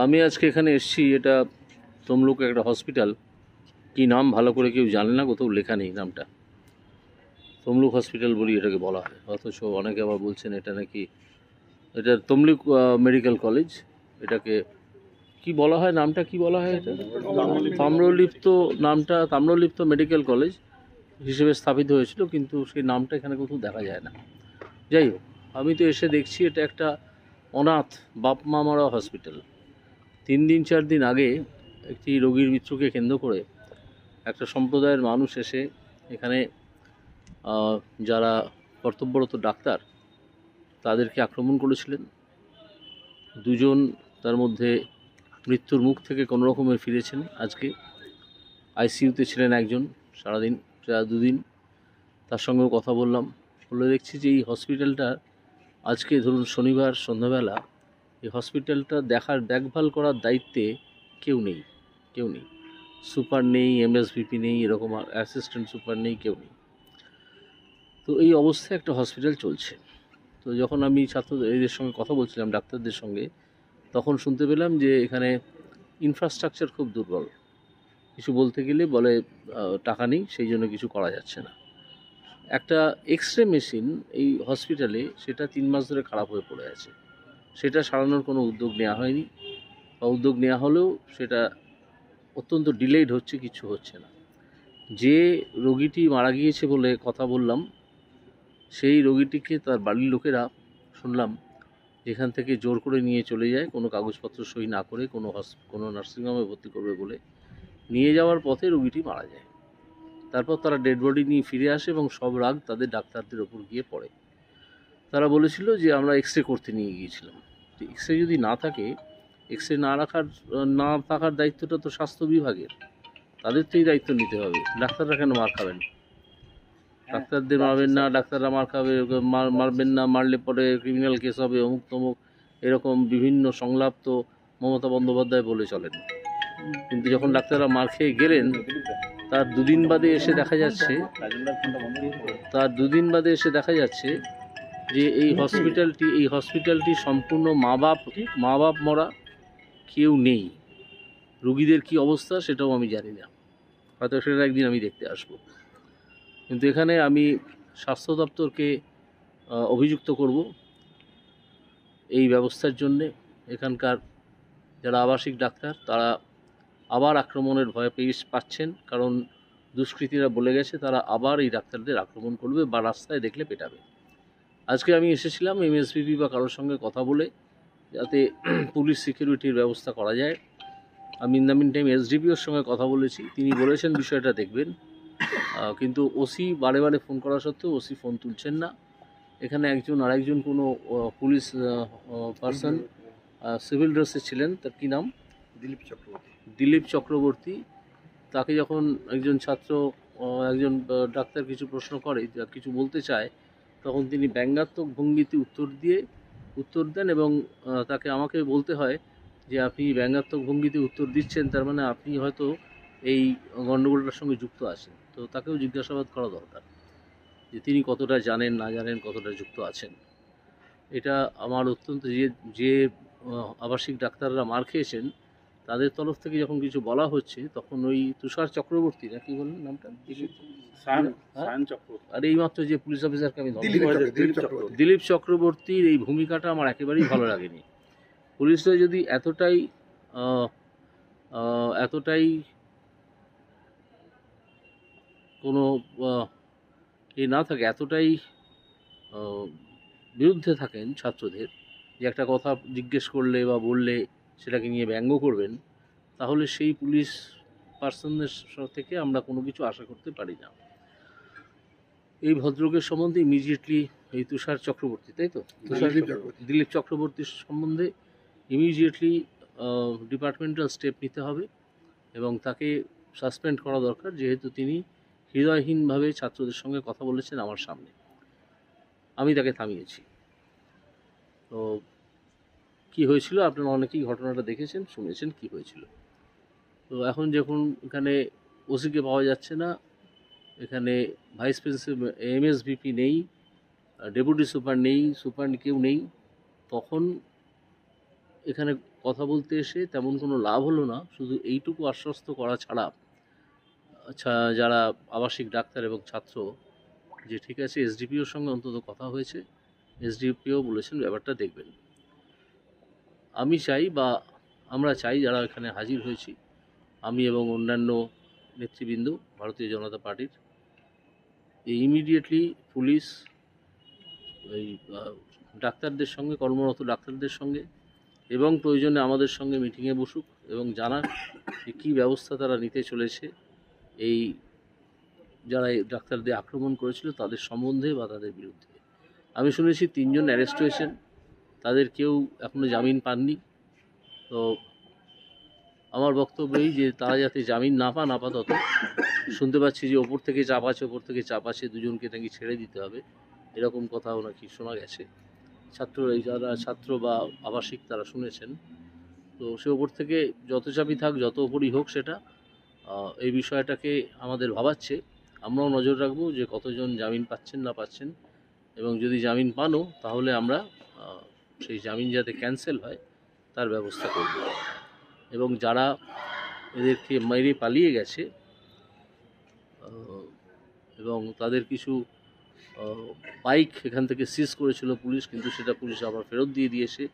আমি আজকে এখানে এসেছি, এটা তমলুক একটা হসপিটাল কি নাম ভালো করে কেউ জানে না, কোথাও লেখা নেই নামটা। তমলুক হসপিটাল বলি এটাকে বলা হয়। অথচ অনেকে আবার বলছেন এটা নাকি, এটা তমলুক মেডিকেল কলেজ এটাকে কি বলা হয়, নামটা কি বলা হয় এটা? তাম্রলিপ্ত নামটা, তাম্রলিপ্ত মেডিকেল কলেজ হিসেবে স্থাপিত হয়েছিল, কিন্তু সেই নামটা এখানে কোথাও দেখা যায় না। যাই হোক, আমি তো এসে দেখছি, এটা একটা অনাথ বাপ মা মারা হসপিটাল তিন দিন, চার দিন আগে একটি রোগীর মৃত্যুকে কেন্দ্র করে একটা সম্প্রদায়ের মানুষ এসে এখানে যারা কর্তব্যরত ডাক্তার, তাদেরকে আক্রমণ করেছিলেন। দুজন তার মধ্যে মৃত্যুর মুখ থেকে কোনো রকমে ফিরেছেন আজকে। আইসিইউতে ছিলেন একজন, সারাদিন, প্রায় দুদিন। তার সঙ্গেও কথা বললাম। বলে দেখছি যে এই হসপিটালটা আজকে ধরুন শনিবার সন্ধ্যাবেলা এই হসপিটালটা দেখার দেখভাল করার দায়িত্বে কেউ নেই কেউ নেই। সুপার নেই এমএসভিপি নেই, এরকম অ্যাসিস্ট্যান্ট সুপার নেই, কেউ নেই। তো এই অবস্থায় একটা হসপিটাল চলছে। তো যখন আমি ছাত্রদের এদের সঙ্গে কথা বলছিলাম, ডাক্তারদের সঙ্গে, তখন শুনতে পেলাম যে এখানে ইনফ্রাস্ট্রাকচার খুব দুর্বল। কিছু বলতে গেলে বলে টাকা নেই, সেই জন্য কিছু করা যাচ্ছে না। একটা এক্স রে মেশিন এই হসপিটালে সেটা তিন মাস ধরে খারাপ হয়ে পড়ে আছে। সেটা সারানোর কোনো উদ্যোগ নেওয়া হয়নি। বা উদ্যোগ নেওয়া হলেও সেটা অত্যন্ত ডিলেড হচ্ছে, কিছু হচ্ছে না। যে রোগীটি মারা গিয়েছে বলে কথা বললাম, সেই রোগীটিকে তার বাড়ির লোকেরা শুনলাম, যেখান থেকে জোর করে নিয়ে চলে যায়, কোনো কাগজপত্র সই না করে, কোনো হস, কোনো নার্সিংহোমে ভর্তি করবে বলে নিয়ে যাওয়ার পথে রোগীটি মারা যায়। তারপর তারা ডেড বডি নিয়ে ফিরে আসে এবং সব রাগ তাদের ডাক্তারদের ওপর গিয়ে পড়ে। তারা বলেছিল যে আমরা এক্স রে করতে নিয়ে গিয়েছিলাম। এক্স রে যদি না থাকে এক্স রে না রাখার না থাকার দায়িত্বটা তো স্বাস্থ্য বিভাগের। তাদের তো এই দায়িত্ব নিতে হবে। ডাক্তাররা কেন মার খাবেন? ডাক্তারদের মারবেন না ডাক্তাররা মার খাবে মার- মারবেন না মারলে পরে ক্রিমিনাল কেস হবে অমুক তমুক এরকম বিভিন্ন সংলাপ তো মমতা বন্দ্যোপাধ্যায় বলে চলেন। কিন্তু যখন ডাক্তাররা মার খেয়ে গেলেন তার দুদিন বাদে এসে দেখা যাচ্ছে তার দুদিন বাদে এসে দেখা যাচ্ছে যে এই হসপিটালটি এই হসপিটালটি সম্পূর্ণ মা বাপ মা বাপ মরা কেউ নেই। রুগীদের কি অবস্থা সেটাও আমি জানি না। হয়তো সেটা একদিন আমি দেখতে আসব। কিন্তু এখানে আমি স্বাস্থ্য দপ্তরকে অভিযুক্ত করব এই ব্যবস্থার জন্যে। এখানকার যারা আবাসিক ডাক্তার তারা আবার আক্রমণের ভয় পেয়ে পাচ্ছেন। কারণ দুষ্কৃতীরা বলে গেছে তারা আবার এই ডাক্তারদের আক্রমণ করবে বা রাস্তায় দেখলে পেটাবে। আজকে আমি এসেছিলাম এমএসপিপি বা কারোর সঙ্গে কথা বলে যাতে পুলিশ সিকিউরিটির ব্যবস্থা করা যায়। আমি ইন দ্য মিন টাইম এসডিপিওর সঙ্গে কথা বলেছি তিনি বলেছেন বিষয়টা দেখবেন। কিন্তু ওসি বারে বারে ফোন করা সত্ত্বেও ওসি ফোন তুলছেন না। এখানে একজন আরেকজন কোনো পুলিশ পার্সন সিভিল ড্রেসে ছিলেন তার কী নাম? দিলীপ চক্রবর্তী। দিলীপ চক্রবর্তী। তাকে যখন একজন ছাত্র একজন ডাক্তার কিছু প্রশ্ন করে যা কিছু বলতে চায় তখন তিনি ব্যঙ্গাত্মক ভঙ্গিতে উত্তর দিয়ে উত্তর দেন এবং তাকে আমাকে বলতে হয় যে আপনি ব্যঙ্গাত্মক ভঙ্গিতে উত্তর দিচ্ছেন, তার মানে আপনি হয়তো এই গণ্ডগোলটার সঙ্গে যুক্ত আছেন। তো তাকেও জিজ্ঞাসাবাদ করা দরকার যে তিনি কতটা জানেন, না জানেন, কতটা যুক্ত আছেন। এটা আমার অত্যন্ত যে যে আবাসিক ডাক্তাররা মার খেয়েছেন তাদের তরফ থেকে যখন কিছু বলা হচ্ছে তখন ওই তুষার চক্রবর্তী না কি বললেন নামটা? হ্যাঁ? আর এইমাত্র যে পুলিশ অফিসারকে আমি দিলীপ চক্রবর্তীর এই ভূমিকাটা আমার একেবারেই ভালো লাগেনি। পুলিশরা যদি এতটাই এতটাই কোনো এ না থাকে এতটাই বিরুদ্ধে থাকেন ছাত্রদের যে একটা কথা জিজ্ঞেস করলে বা বললে সেটাকে নিয়ে ব্যঙ্গ করবেন তাহলে সেই পুলিশ পার্সনদের থেকে আমরা কোনো কিছু আশা করতে পারি না। এই ভদ্রলোকের সম্বন্ধে ইমিডিয়েটলি এই তুষার চক্রবর্তী তাই তো? তুষার দিলীপ দিলীপ চক্রবর্তীর সম্বন্ধে ইমিডিয়েটলি ডিপার্টমেন্টাল স্টেপ নিতে হবে এবং তাকে সাসপেন্ড করা দরকার যেহেতু তিনি হৃদয়হীনভাবে ছাত্রদের সঙ্গে কথা বলেছেন আমার সামনে। আমি তাকে থামিয়েছি। তো কি হয়েছিল? আপনারা অনেকেই ঘটনাটা দেখেছেন, শুনেছেন কি হয়েছিল। তো এখন যখন এখানে ওসিকে পাওয়া যাচ্ছে না, এখানে ভাইস প্রিন্সিপাল, এমএসভিপি নেই ডেপুটি সুপার নেই, সুপার কেউ নেই, তখন এখানে কথা বলতে এসে তেমন কোনো লাভ হলো না। শুধু এইটুকু আশ্বস্ত করা ছাড়া আচ্ছা যারা আবাসিক ডাক্তার এবং ছাত্র, যে ঠিক আছে, এসডিপিওর সঙ্গে অন্তত কথা হয়েছে, এসডিপিও বলেছেন ব্যাপারটা দেখবেন। আমি চাই বা আমরা চাই যারা এখানে হাজির হয়েছি, আমি এবং অন্যান্য নেতৃবৃন্দ, ভারতীয় জনতা পার্টির ইমিডিয়েটলি পুলিশ এই ডাক্তারদের সঙ্গে, কর্মরত ডাক্তারদের সঙ্গে এবং প্রয়োজনে আমাদের সঙ্গে মিটিংয়ে বসুক এবং জানাক যে কী ব্যবস্থা তারা নিতে চলেছে। এই যারা ডাক্তারদের আক্রমণ করেছিল তাদের সম্বন্ধে বা তাদের বিরুদ্ধে। আমি শুনেছি তিনজন অ্যারেস্ট হয়েছেন। তাদের কেউ এখনও জামিন পাননি। তো আমার বক্তব্য এই যে তারা যাতে জামিন না পান আপাতত, শুনতে পাচ্ছি যে ওপর থেকে চাপ আছে, ওপর থেকে চাপ আছে, দুজনকে নাকি ছেড়ে দিতে হবে। এরকম কথাও নাকি শোনা গেছে। ছাত্র যারা ছাত্র বা আবাসিক তারা শুনেছেন। তো সে ওপর থেকে যত চাপই থাক, যত ওপরই হোক সেটা এই বিষয়টাকে আমাদের ভাবাচ্ছে। আমরাও নজর রাখব যে কতজন জামিন পাচ্ছেন না পাচ্ছেন। এবং যদি জামিন পানও, তাহলে আমরা সেই জামিন যাতে ক্যান্সেল হয়, তার ব্যবস্থা করব। এবং যারা এদেরকে মেরে পালিয়ে গেছে এবং তাদের কিছু বাইক এখান থেকে সিজ করেছিল পুলিশ, কিন্তু সেটা পুলিশ আবার ফেরত দিয়ে দিয়েছে।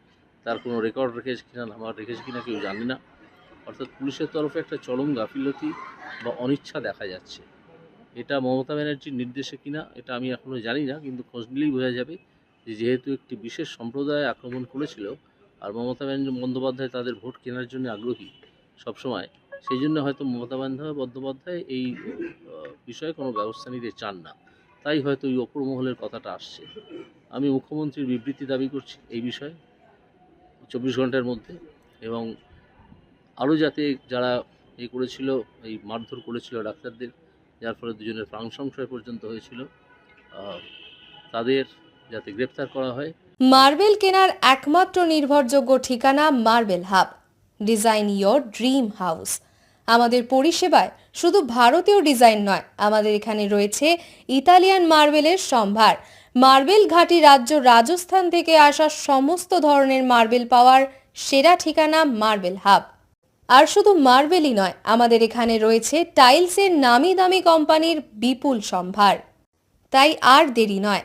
তার কোনো রেকর্ড রেখেছে কিনা আমার রেখেছে কিনা কেউ জানে না। অর্থাৎ পুলিশের তরফে একটা চরম গাফিলতি বা অনিচ্ছা দেখা যাচ্ছে। এটা মমতা ব্যানার্জির নির্দেশে কিনা, এটা আমি এখনও জানি না, কিন্তু খোঁজ নিলেই বোঝা যাবে। যেহেতু একটি বিশেষ সম্প্রদায় আক্রমণ করেছিল আর মমতা বন্দ্যোপাধ্যায় তাদের ভোট কেনার জন্য আগ্রহী সবসময়, সেই জন্য হয়তো মমতা বন্দ্যোপাধ্যায় এই বিষয়ে কোনো ব্যবস্থা নিতে চান না। তাই হয়তো এই অপর মহলের কথাটা আসছে। আমি মুখ্যমন্ত্রীর বিবৃতি দাবি করছি এই বিষয়ে চব্বিশ ঘণ্টার মধ্যে এবং আরও যাতে যারা এ করেছিল, এই মারধর করেছিল ডাক্তারদের, যার ফলে দুজনের প্রাণ সংশয় পর্যন্ত হয়েছিল তাদের যাতে গ্রেপ্তার করা হয়। মার্বেল কেনার একমাত্র নির্ভরযোগ্য ঠিকানা marble hub, design your dream house. আমাদের পরিষেবায় শুধু ভারতীয় ডিজাইন নয়, আমাদের এখানে রয়েছে ইতালিয়ান মার্বেলের সম্ভার। মার্বেল ঘাটি রাজ্য রাজস্থান থেকে আসা সমস্ত ধরনের মার্বেল পাওয়ার সেরা ঠিকানা মার্বেল হাব। আর শুধু মার্বেলই নয়, আমাদের এখানে রয়েছে টাইলসের নামি দামি কোম্পানির বিপুল সম্ভার। তাই আর দেরি নয়